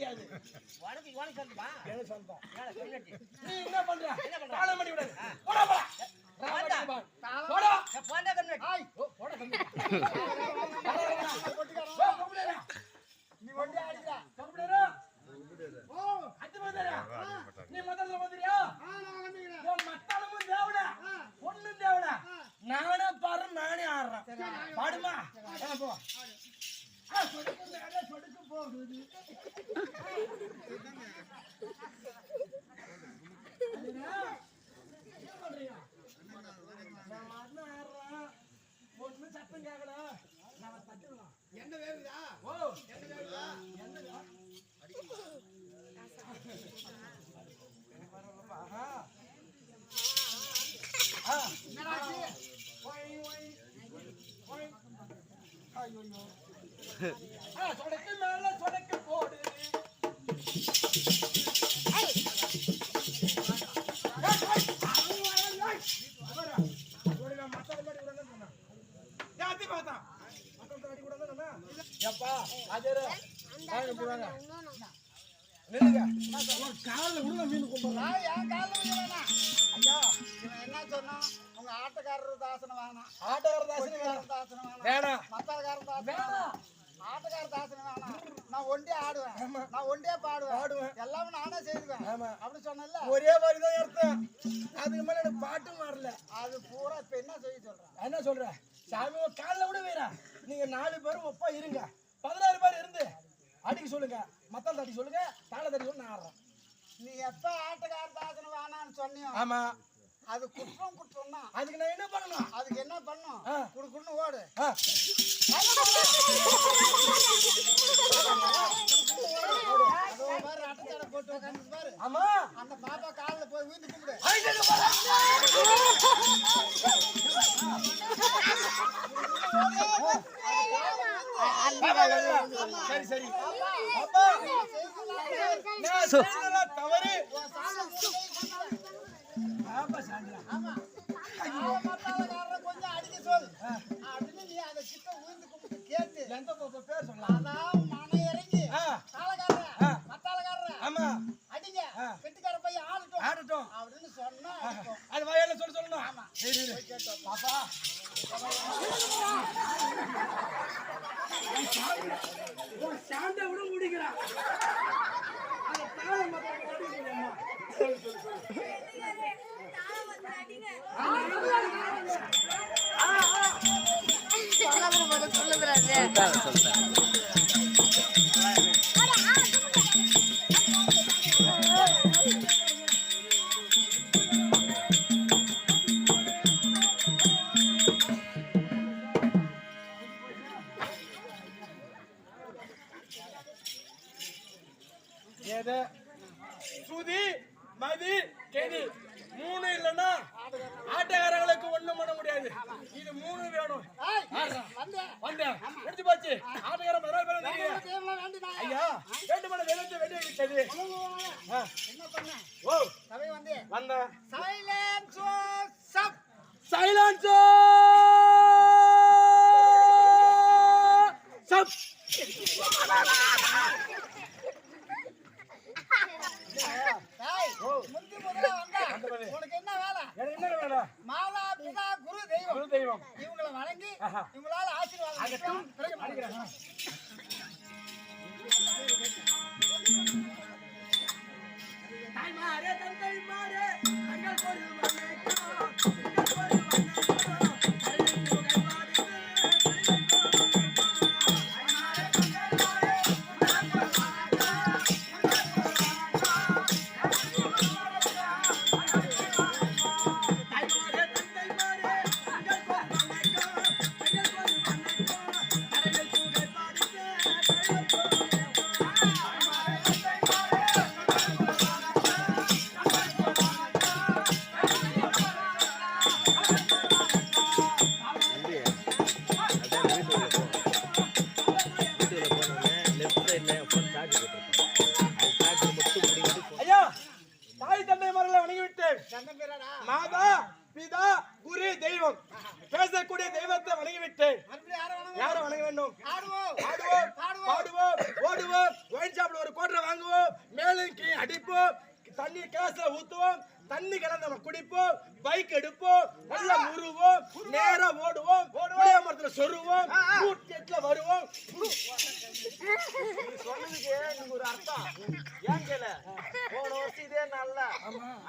கிடையாது உனக்கு உனக்கு சொல்லுமா எனக்கு சொந்தம். நீ என்ன பண்ற? என்ன பண்ற? தாளம் பண்ணி விடாது. போடா போடா. போடா தம்பி. ஓ, கம்முனேடா. நீ ஒண்டி ஆடிடா கம்முனேடா. ஓ, அஞ்சு மணிதானே? நீ முதல்ல வந்துறியா? உன் மத்தாளமும் தேவடா. பொண்ணும் தேவடா. நானே பாரு நானே ஆடுறேன் பாடுமா ஆ, போ ஆ, சொடுக்கு மேல சொடுக்கு போகுது அதுனா, என்ன பண்றீங்க? நான் பாட்டுன்னு ஆடுறேன். ஒண்ணும் சத்தம் கேட்கல. நான் தட்டுவேன். என்ன வேறுதா ஓ, என்ன வேறுதா என்னடா? ஆஹா. ஆ. ஒய், ஒய். ஒய். ஐயையோ. ஆ, சொடக்கு மேல சொடக்கு போடு எப்பா உள்ள மீன் கொண்டு ஐயா என்ன சொன்னான் உங்க ஆட்டக்காரர் ஆட்டோக்கார தாசனி வேணாம் ஆட்டக்காரர் வேணாம். மத்தாளக்காரர் தாசனம் வேணாம். வேணாம் ஆட்டக்காரர் தாசனம் வேணாம் நான் ஒண்டியே ஆடுவேன். நான் ஒண்டியே பாடுவேன். பாடுவேன். எல்லாமே நானே செய்வேன். அப்படி சொன்னல ஒரே மாதிரி தான் அர்த்தம் அதுக்கு மேல எனக்கு பாட்டும் வரல. அது பூரா இப்ப என்ன செய்ய சொல்றேன்? என்ன சொல்றேன் சாமி காலில் விட வீரா. நீங்க நாலு பேரும் ஒப்பா இருங்க. பதினாறு பேர் இருந்து அடிக்க சொல்லுங்க. மத்தால் தட்டி சொல்லுங்க. தாள தட்டி சொல்லு நான் ஆடுறேன். நீ எப்ப ஆட்டக்காரர் தாசனம் வேணாம்னு சொன்னியோ? ஆமா. அது குற்றம் குற்றம் தான் அதுக்கு நான் என்ன பண்ணணும்? அதுக்கு என்ன பண்ணும். குடுக்குன்னு ஓடு பாரு ஆமா அந்த பாப்பா காலில் போய் வீந்து கும்பிடு. சரி. சரி அப்பா நான் செய்ததெல்லாம் தவறு. கொஞ்சம் அடிக்க சொல் அப்படின்னு நீ அதை கிட்ட வீந்து கும்பிட்டு கேட்டு எந்த போ- பேர் சொல்லலாம் அதான் மனம் இறங்கி ஆ, தாளக்காரர ஆ. மத்தாளக்காரர ஆமா அடிங்க ஆ. கெட்டுக்கார பையன் ஆடட்டும் ஆடட்டும் அப்படின்னு சொன்னா அது வாயால சொல்ல சொல்லணும் ஆமா. சரி, சரி. பாப்பா உன் சாண்டை விட முடிக்கிறான் ஏது? சுதி மதி மூணு இல்லைன்னா ஆட்டக்காரங்களுக்கு ஒண்ணும் பண்ண முடியாது. இது மூணு வேணும். வந்தேன். போச்சு ஆட்டக்காரன் பேர் வந்தீங்க தேவலாம் வேண்டினா ஐயா ரெண்டு மணி வெளியே வெளியே விட்டது ஆ, என்ன பண்ண? ஓ. சபை வந்து. வந்தேன் சைலன்ஸ் சப் சைலன்ஸ் சப் ஏய் முந்தி முதல்ல வந்தா. வந்தவனே. உனக்கு என்ன வேலை? என்ன மாதா குரு தெய்வம் இவங்களை வணங்கி ஆஹா. இவங்களால ஆசீர்வாதம். தாய்மாரே தந்தைமாரே தங்கள் பொருள் வேண்டும் நல்ல.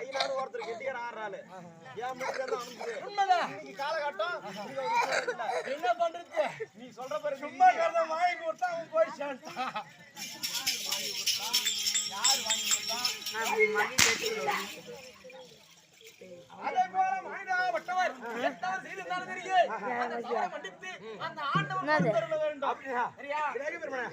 ஐநாறு ஒருத்தர் கெட்டிக்கார ஆடுறாரு ஏன் உண்மைதான். இன்னைக்கு காலகட்டம். என்ன பண்றது? நீ சொல்ற பாரு சும்மா கறந்த வாங்கி கொடுத்தா அவன் போய் சேர்ந்தான். அதே போல மனிதாபட்டவர் எத்தான் செய்திருந்தாலும் சரியே, அந்த தவறை மன்னித்து அந்த ஆண்டவன் பொறுத்தருள வேண்டும். அப்படியா? சரியா? விநாயகர் பெருமானே.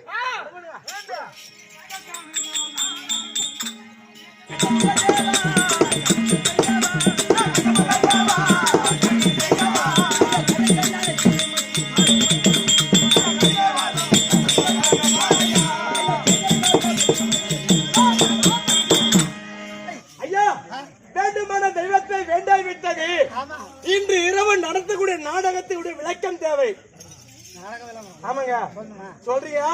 இன்று இரவு நடத்தக்கூடிய நாடகத்தினுடைய விளக்கம் தேவை. ஆமாங்க. சொல்றியா?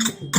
Thank you.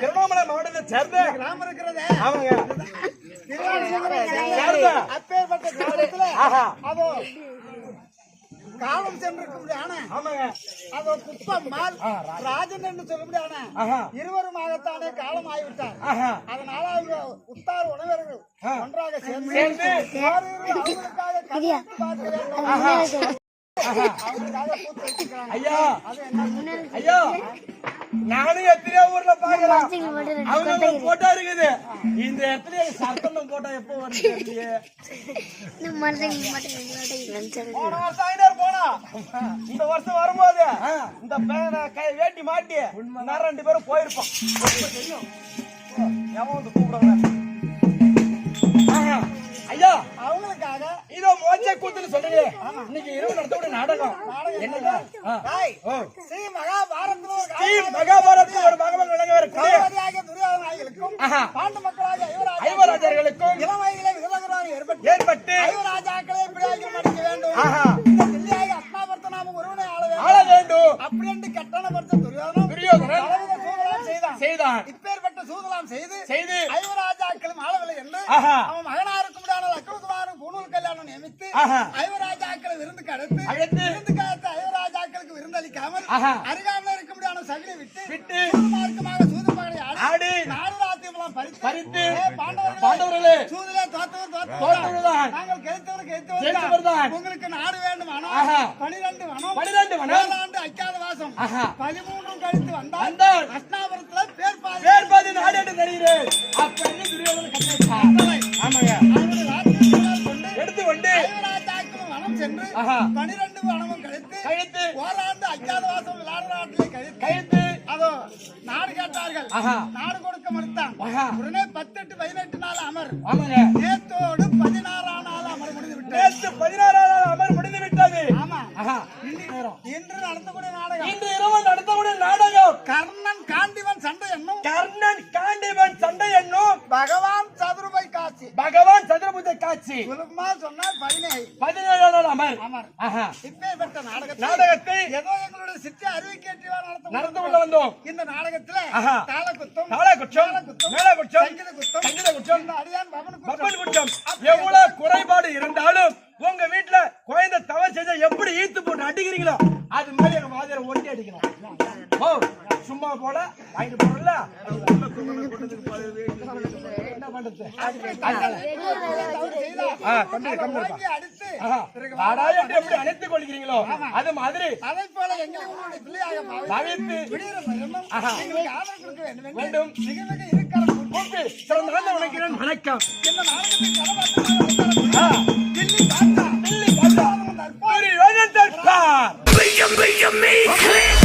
திருவண்ணாமலை மாவட்டத்தை சேர்ந்த கிராமம் இருக்கிறதே. ஆமாங்க அப்பேற்பட்ட கிராமத்துல ஆஹா. அதோ காலம் சென்றிருக்க ஆனா ஆமாங்க. அதோ குப்பம் மால் ராஜன் என்று சொல்ல ஆனா ஆஹா. இருவருமாகத்தானே காலம் ஆகிவிட்டார் அதனால அவங்க உத்தார் உணவர்கள் ஒன்றாக சேர்ந்து அவங்களுக்காக கண்ணிட்டு பார்க்க வேண்டும். ஐயா. நானும் எத்தனையோ ஊர்ல பாக்குறேன். அவங்க போட்டோ இருக்குது. இந்த இடத்துல சத்தம் போட்டோ எப்போ வருது. போன இந்த வருஷம் வரும்போது இந்த பேனை கை வேட்டி மாட்டி நான் ரெண்டு பேரும் போயிருப்போம். ரொம்ப தெரியும் எவன் வந்து கூப்பிடுறாங்க ஆஹா. ஐயா அவங்களுக்காக. இதோ மோச்ச கூத்துன்னு சொல்றீங்க இன்னைக்கு இரவு நடத்தக்கூடிய நாடகம். ஓ. ஸ்ரீ காவியம் மகாபாரதத்தில் ஒரு பகவான் விளங்க வரக்கூடிய திரௌபதியாகிய துரியோதனாதிகளுக்கும் ஆஹா. பாண்டு ஐவராஜர்களுக்கும் விதவகராக ஏற்பட்டு ஐவராஜாக்களை எப்படியாக மடிக்க வேண்டும் ஆஹா. இந்த தில்லியாகி அஸ்னாபர்த்த நாம ஒருவனை ஆள ஆள வேண்டும் வேண்டும் அப்படி என்று கட்டணப்படுத்த துரியோதனம் துரியோதனன் பலவித சூதலாம் செய்தான் செய்தான் இப்பேற்பட்ட சூதலாம் செய்து செய்து ஐவராஜாக்களும் ஆளவில்லை என்று. அவன் மகனாருக்கு முடியாத அக்ரகுமாரும் பூணூல் கல்யாணம் நியமித்து. ஐவராஜாக்களை விருந்துக்கு அடுத்து அழைத்து விருந்துக்கு அடுத்து ஐவராஜாக்களுக்கு விருந்தளிக்காமல். அருகாமல் தோத்தவர் தோற்றவர்தான் நாங்கள் கெடுத்தவர் உங்களுக்கு நாடு வேண்டும் பனிரெண்டு வனம் பனிரெண்டு வனம். ஏழாண்டு அக்காத வாசம். பதிமூன்றும் கழித்து வந்தால் அஸ்னாபுரத்துல பேர் பாதி வேர்பாதி நாடு என்று தெரிகிறேன் அப்படின்னு. ஆமாங்க. கொண்டு எடுத்து கொண்டு வனம் சென்று இன்று இன்று நடத்தக்கூடிய நாடகம். இன்று இரவு நடத்தக்கூடிய நாடகம். கர்ணன் காண்டிவன் சண்டை என்னும். கர்ணன் காண்டிவன் சண்டை என்னும். பகவான் சதுருபை காட்சி. பகவான் சதுரபுஜ காட்சி. சுலபமா சொன்னால் பதினேழு. பதினேழாம் நாள் அமர். அமர். இப்பேற்பட்ட நாடகத்தை நாடகத்தை ஏதோ எங்களுடைய சிற்ற அறிவிக்கேற்றிவா நடந்து நடத்த கொள்ள வந்தோம். இந்த நாடகத்துல ஆஹா. தாளக்குத்தம் தாளக்குற்றம், மேளக்குற்றம், சங்கீத குத்தம் சங்கீத இந்த அடியான் பவன் குற்றம் எவ்வளவு குறைபாடு இருந்தாலும் அடிக்கிறீங்களோ அது மாதிரி எங்க மாதிரி ஒட்டி அடிக்கணும். ஓ சும்மா போல வாங்கிட்டு போறல என்ன பண்றது? எப்படி அணைத்துக் கொள்கிறீங்களோ அது மாதிரி. அதை போல தவிர்த்து வேண்டும் சிறந்த வணக்கம். நாடகத்தை you, make you, make